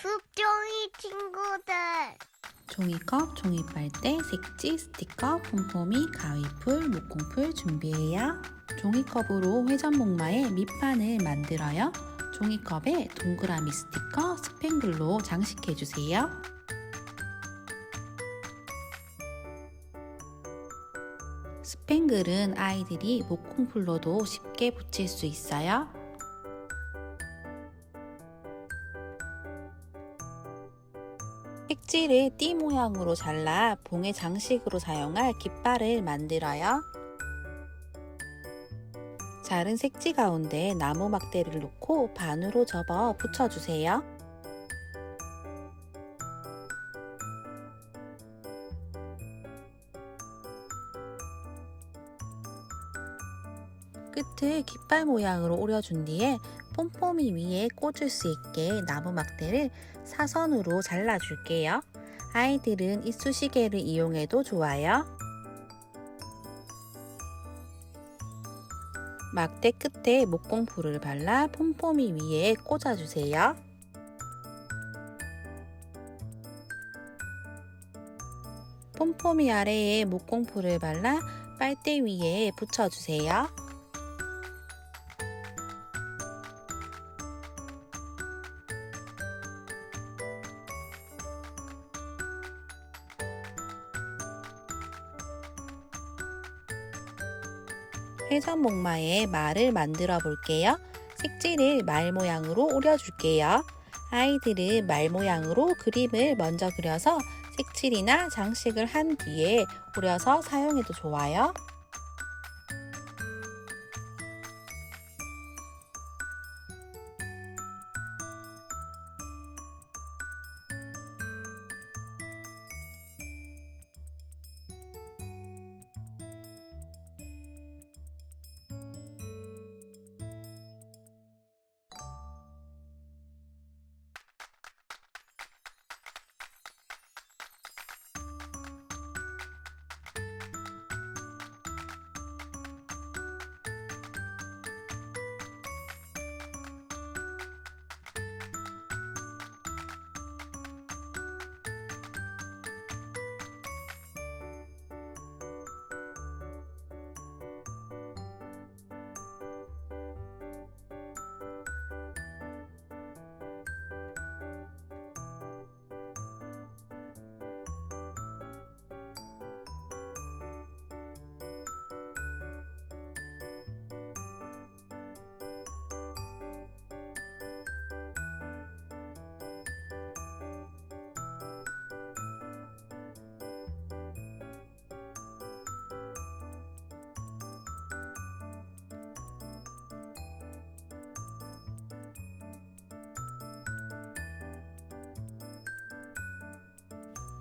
숲종이 친구들. 종이컵, 종이빨대, 색지, 스티커, 폼폼이, 가위풀, 목공풀 준비해요. 종이컵으로 회전목마의 밑판을 만들어요. 종이컵에 동그라미 스티커, 스팽글로 장식해주세요. 스팽글은 아이들이 목공풀로도 쉽게 붙일 수 있어요. 색지를 띠 모양으로 잘라 봉의 장식으로 사용할 깃발을 만들어요. 자른 색지 가운데 나무 막대를 놓고 반으로 접어 붙여주세요. 끝을 깃발 모양으로 오려준 뒤에 폼폼이 위에 꽂을 수 있게 나무 막대를 사선으로 잘라줄게요. 아이들은 이쑤시개를 이용해도 좋아요. 막대 끝에 목공풀을 발라 폼폼이 위에 꽂아주세요. 폼폼이 아래에 목공풀을 발라 빨대 위에 붙여주세요. 회전 목마에 말을 만들어 볼게요. 색지를 말 모양으로 오려줄게요. 아이들은 말 모양으로 그림을 먼저 그려서 색칠이나 장식을 한 뒤에 오려서 사용해도 좋아요.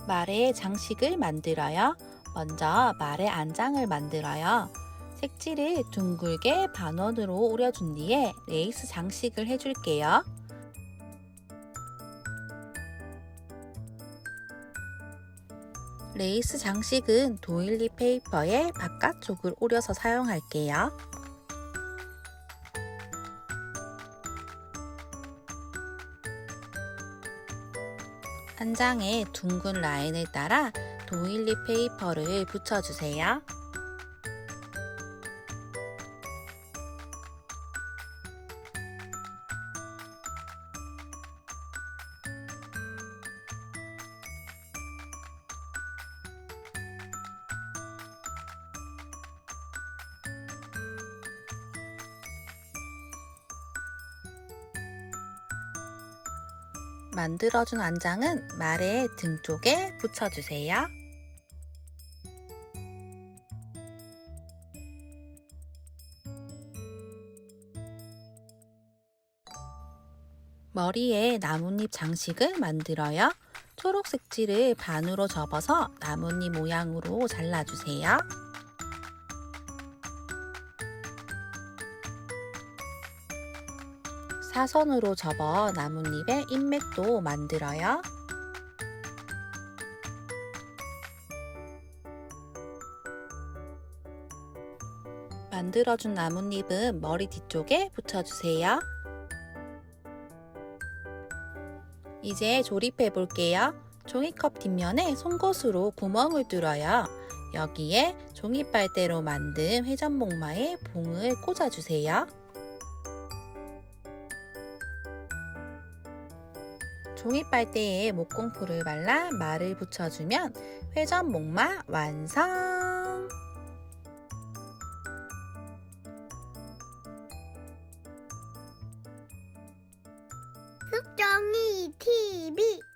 말의 장식을 만들어요. 먼저 말의 안장을 만들어요. 색지를 둥글게 반원으로 오려준 뒤에 레이스 장식을 해줄게요. 레이스 장식은 도일리 페이퍼의 바깥쪽을 오려서 사용할게요. 한 장에 둥근 라인을 따라 도일리 페이퍼를 붙여주세요. 만들어준 안장은 말의 등 쪽에 붙여주세요. 머리에 나뭇잎 장식을 만들어요. 초록 색지를 반으로 접어서 나뭇잎 모양으로 잘라주세요. 사선으로 접어 나뭇잎에 인맥도 만들어요. 만들어준 나뭇잎은 머리 뒤쪽에 붙여주세요. 이제 조립해 볼게요. 종이컵 뒷면에 송곳으로 구멍을 뚫어요. 여기에 종이빨대로 만든 회전목마에 봉을 꽂아주세요. 종이빨대에 목공풀을 발라 말을 붙여주면 회전 목마 완성! 숙정이 TV